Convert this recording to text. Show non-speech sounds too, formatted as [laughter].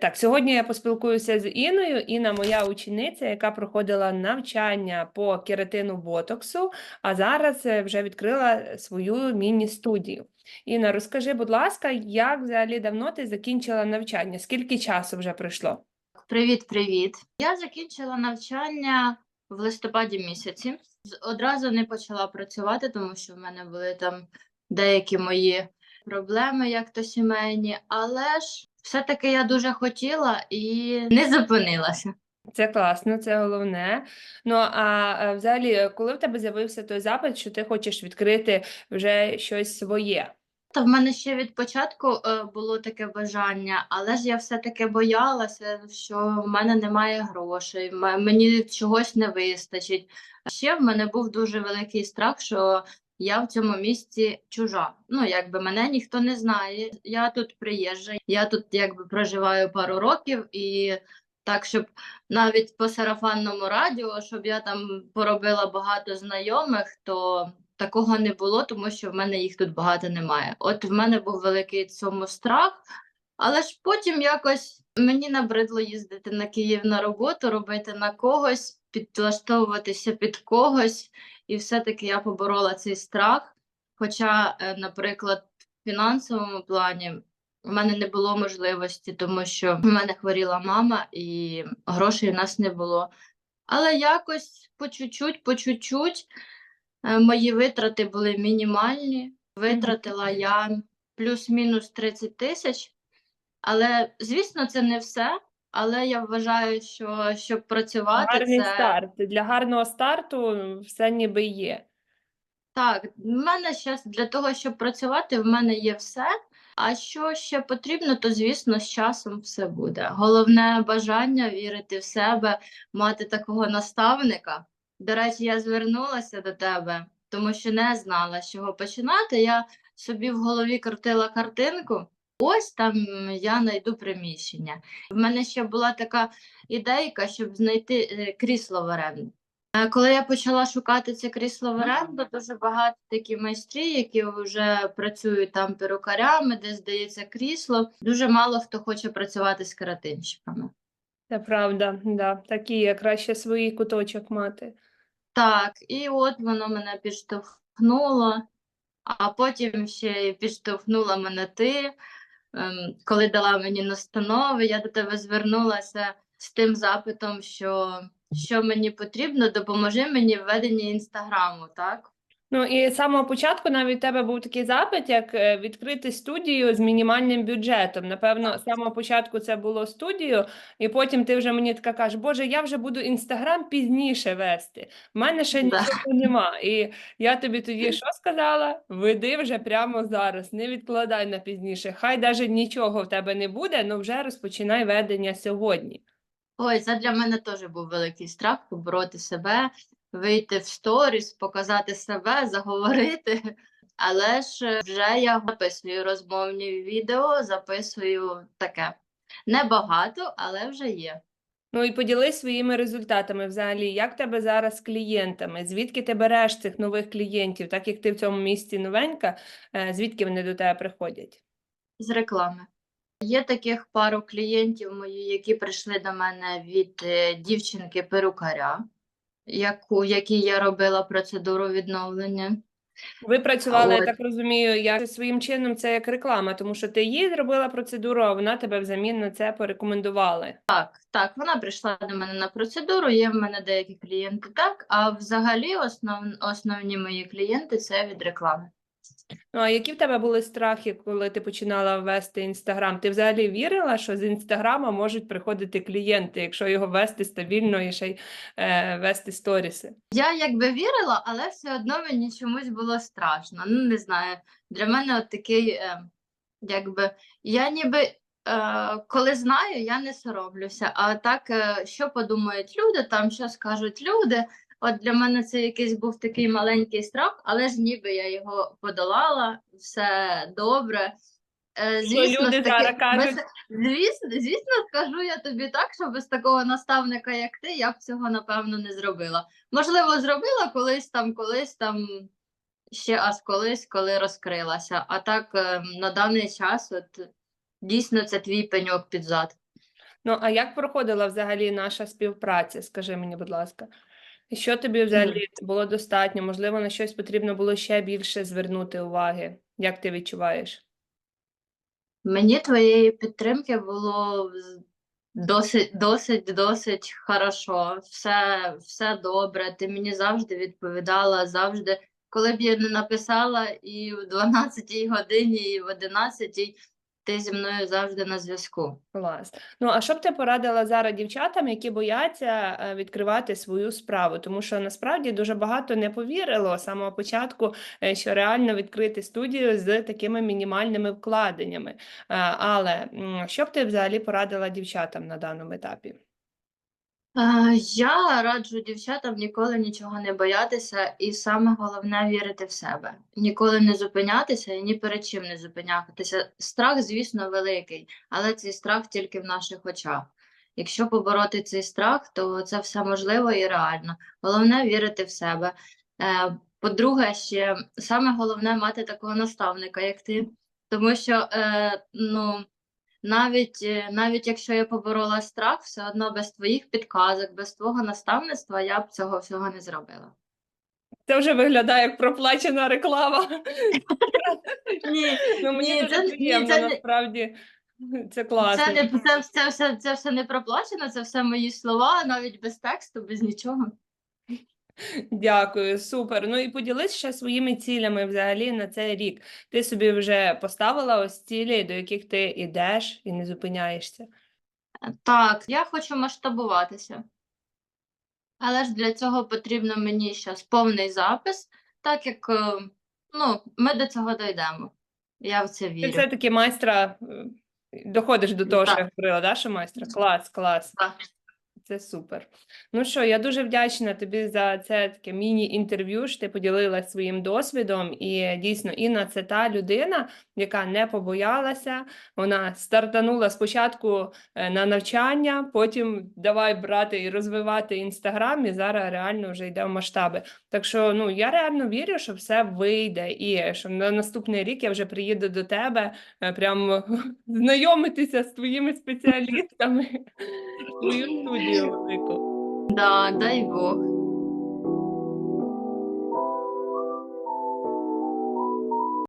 Так, сьогодні я поспілкуюся з Іною. Інна моя учениця, яка проходила навчання по кератину ботоксу, а зараз е, вже відкрила свою міні-студію. Інна, розкажи, будь ласка, як взагалі давно ти закінчила навчання? Скільки часу вже пройшло? Привіт, привіт. Я закінчила навчання в листопаді місяці. Одразу не почала працювати, тому що в мене були там деякі мої проблеми, як то сімейні, але ж все-таки я дуже хотіла і не зупинилася. Це класно, це головне. Ну а е, взагалі, коли в тебе з'явився той запит, що ти хочеш відкрити вже щось своє? Та в мене ще від початку е, було таке бажання, але ж я все-таки боялася, що в мене немає грошей, мені чогось не вистачить. Ще в мене був дуже великий страх, що я в цьому місці чужа. Ну, якби мене ніхто не знає. Я тут приїжджа, я тут якби проживаю пару років і. Так, щоб навіть по сарафанному радіо, щоб я там поробила багато знайомих, то такого не було, тому що в мене їх тут багато немає. От в мене був великий цьому страх, але ж потім якось мені набридло їздити на Київ на роботу, робити на когось, підлаштовуватися під когось, і все-таки я поборола цей страх. Хоча, е, наприклад, в фінансовому плані в мене не було можливості, тому що в мене хворіла мама і грошей в нас не було. Але якось по чуть-чуть, по чуть-чуть е, мої витрати були мінімальні. Витратила я плюс-мінус 30 тисяч. Але, звісно, це не все. Але я вважаю, що щоб працювати, Гарний це старт. Для гарного старту все ніби є. Так, в мене зараз для того, щоб працювати, в мене є все. А що ще потрібно, то звісно, з часом все буде. Головне бажання вірити в себе, мати такого наставника. До речі, я звернулася до тебе, тому що не знала, з чого починати. Я собі в голові крутила картинку. Ось там я знайду приміщення. В мене ще була така ідейка, щоб знайти е, крісло в оренду. Е, Коли я почала шукати це крісло в оренду, дуже багато такі майстрі, які вже працюють там перукарями, де здається крісло. Дуже мало хто хоче працювати з каратинщиками. Це правда, да. Так і є. Краще свій куточок мати. Так, і от воно мене підштовхнуло, а потім ще й підштовхнула мене ти. Ем, Коли дала мені настанови, я до тебе звернулася з тим запитом, що, що мені потрібно, допоможи мені в веденні інстаграму, так? Ну і з самого початку навіть у тебе був такий запит, як е, відкрити студію з мінімальним бюджетом. Напевно, з самого початку це було студію, і потім ти вже мені така кажеш, Боже, я вже буду інстаграм пізніше вести. В мене ще Да. нічого нема. І я тобі тоді [laughs] що сказала? Веди вже прямо зараз, не відкладай на пізніше. Хай навіть нічого в тебе не буде, але вже розпочинай ведення сьогодні. Ой, це для мене теж був великий страх побороти себе, вийти в сторіс, показати себе, [laughs] заговорити. Але ж е, вже я записую розмовні відео, записую таке. Небагато, але вже є. Ну і поділись своїми результатами взагалі. Як тебе зараз з клієнтами? Звідки ти береш цих нових клієнтів, так як ти в цьому місці новенька, е, звідки вони до тебе приходять? З реклами. Є таких пару клієнтів мої, які прийшли до мене від е, дівчинки-перукаря, яку, якій я робила процедуру відновлення. Ви працювали, я так розумію, як своїм чином це як реклама, тому що ти їй зробила процедуру, а вона тебе взамін на це порекомендували. Так, так, вона прийшла до мене на процедуру, є в мене деякі клієнти так, а взагалі основ, основні мої клієнти це від реклами. Ну а які в тебе були страхи, коли ти починала вести інстаграм? Ти взагалі вірила, що з інстаграма можуть приходити клієнти, якщо його вести стабільно і ще й е, вести сторіси? Я якби вірила, але все одно мені чомусь було страшно. Ну, не знаю, для мене от такий, е, якби, я ніби, е, коли знаю, я не соромлюся. А так, е, що подумають люди, там, що скажуть люди, от для мене це якийсь був такий маленький страх, але ж ніби я його подолала, все добре. Е, звісно, люди таки, зараз кажуть? без- Звісно, звісно, скажу я тобі так, що без такого наставника, як ти, я б цього напевно не зробила. Можливо, зробила колись там, колись там, ще аж колись, коли розкрилася. А так, е, на даний час, от дійсно, це твій пеньок під зад. Ну, а як проходила взагалі наша співпраця? Скажи мені, будь ласка, що тобі взагалі було достатньо? Можливо, на щось потрібно було ще більше звернути уваги? Як ти відчуваєш? Мені твоєї підтримки було досить, досить, досить хорошо. Все, все добре. Ти мені завжди відповідала, завжди. Коли б я не написала і в 12 годині, і в 11, ти зі мною завжди на зв'язку. Клас. Ну, а що б ти порадила зараз дівчатам, які бояться е, відкривати свою справу? Тому що насправді дуже багато не повірило з самого початку, е, що реально відкрити студію з такими мінімальними вкладеннями. Е, Але що б ти взагалі порадила дівчатам на даному етапі? Е, Я раджу дівчатам ніколи нічого не боятися, і саме головне вірити в себе. Ніколи не зупинятися і ні перед чим не зупинятися. Страх, звісно, великий, але цей страх тільки в наших очах. Якщо побороти цей страх, то це все можливо і реально. Головне вірити в себе. Е, По-друге, ще саме головне мати такого наставника, як ти, тому що е, ну. Навіть, е, навіть якщо я поборола страх, все одно без твоїх підказок, без твого наставництва я б цього всього не зробила. Це вже виглядає як проплачена реклама. Ні, Ну, мені дуже це- приємно, насправді. Це класно. це не це, це, все, це все не проплачено, це все мої слова, навіть без тексту, без нічого. Дякую, супер. Ну і поділись ще своїми цілями взагалі на цей рік. Ти собі вже поставила ось цілі, до яких ти йдеш і не зупиняєшся. Так, я хочу масштабуватися. Але ж для цього потрібно мені зараз повний запис, так як е, ну, ми до цього дійдемо. Я в це Ти все-таки майстра е, доходиш до того, що я говорила, да, що майстра? Клас, клас. Так. Це супер. Ну що, я дуже вдячна тобі за це таке міні-інтерв'ю, що ти поділилася своїм досвідом. І дійсно, Інна це та людина, яка не побоялася. Вона стартанула спочатку е, на навчання, потім давай брати і розвивати інстаграм, і зараз реально вже йде в масштаби. Так що ну я реально вірю, що все вийде, і що на наступний рік я вже приїду до тебе, е, прям [laughs] знайомитися з твоїми спеціалістами. [laughs] Твою студію велику. Да, дай Бог.